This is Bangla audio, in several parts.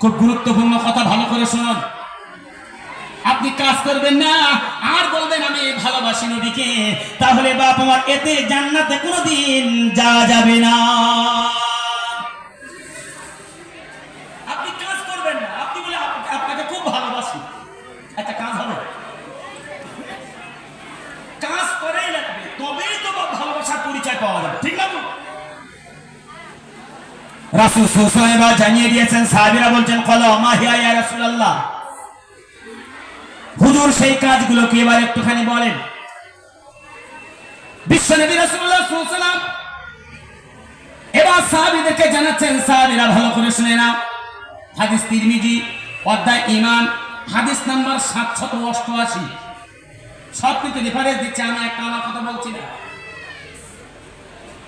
খুব গুরুত্বপূর্ণ কথা ভালো করে শুনুন আপনি কাজ করবেন না, আর বলবেন, আমি ভালোবাসি নবীকে। তাহলে বাপ আমার এতে জান্নাতে কোনোদিন যাওয়া যাবে না। আপনি কাজ করবেন না। আপনি বলে আপনাকে খুব ভালোবাসি। একটা কাজ হবে। কাজ করেই লাগবে, তবেই তো ভালোবাসার পরিচয় পাওয়া যাবে। ঠিক না? রাসূল সাল্লাল্লাহু জানিয়ে দিয়েছেন, সাহাবীরা বলছেন কলা মা হিয়া ইয়া হুজুর সেই কাজগুলোকে এবার একটুখানি বলেন। বিশ্বনবী সাল্লাল্লাহু আলাইহি এবার ভালো করে শুনে নাও। হাদিস তিরমিজি অধ্যায় ইমান হাদিস নাম্বার সাতশত অষ্টআশি। সব কিন্তু রেফারেন্স দিচ্ছে, আমি একটা আমার কথা বলছি না।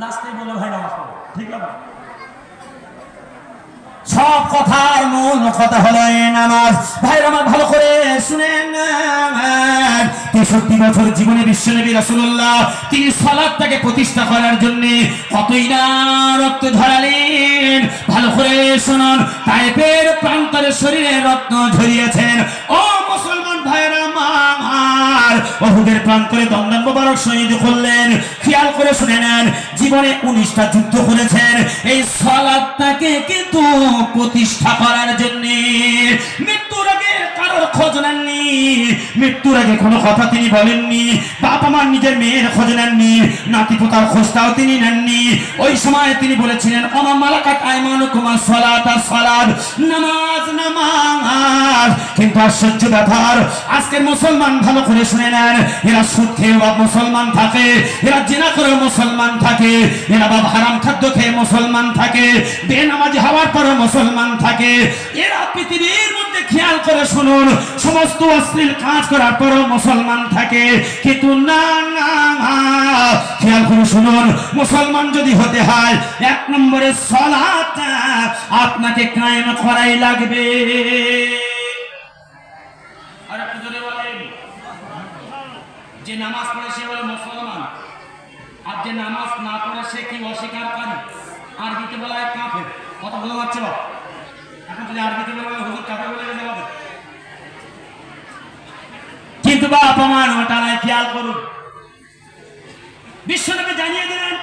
লাস্টে বলে ভাই নামাজ পড়ো, ঠিক আছে? সব কথার মূল কথা হলো নামাজ। ভাই আমার ভালো করে শুনেন। তেষট্টি বছর জীবনে বিশ্বনবী রাসূলুল্লাহ তিনি সালাদটাকে প্রতিষ্ঠা করার জন্য কতই না রক্ত ঝরালেন। ভালো করে শুনুন, তাইপের প্রান্তরে শরীরে রত্ন ঝরিয়েছেন। ও ভাইরা আমার অহুদের প্রান্তরে দমদম মোবারক শহীদ করলেন। খেয়াল করে শুনে নেন, জীবনে উনিশটা যুদ্ধ করেছেন। এই সালাদটাকে কিন্তু প্রতিষ্ঠা করার জন্য মৃত্যুর আগে কারোর খোঁজ নেননি। মৃত্যুর আগে কোনো কথা তিনি বলেননি। বাবা মার নিজের মেয়ের খোঁজ নেননি, নাতি পোতার খোঁজটাও তিনি নেননি। ওই সময় তিনি বলেছিলেন অমা মালাকাত আইমানু কুমার সলাত আর সলাদ নামাজ নামাজ। কিন্তু আশ্চর্য ব্যাপার আজকের মুসলমান ভালো করে শুনে নেন। এরা সুদ খেয়ে বা মুসলমান থাকে, এরা জেনা করে মুসলমান থাকে, এরা বা হারাম খাদ্য খেয়ে মুসলমান থাকে, বেনামাজি হওয়ার পরে মুসলমান থাকে। এরা পৃথিবীর মধ্যে খেয়াল করে শুনুন, সমস্ত অশ্লীল কাজ করার পরও মুসলমান থাকে। কিন্তু না না খেয়াল করে শুনুন, মুসলমান যদি হতে হয়, এক নম্বরে সলাটা আপনাকে কায়েম করাই লাগবে আর একটু জোরে বলেন যে নামাজ পড়ে সে বলে মুসলমান। আর যে নামাজ না পড়ে সে কি অস্বীকার? করে আরবিতে বলা হয় কাফের। কত বোঝা যাচ্ছে এখন যদি আরবিতে বলা হয় হুজুর কাফের বলে হবে কিন্তু বা অপমান ওটা নাই খেয়াল করুন। বিশ্বনবী জানিয়ে দিলেন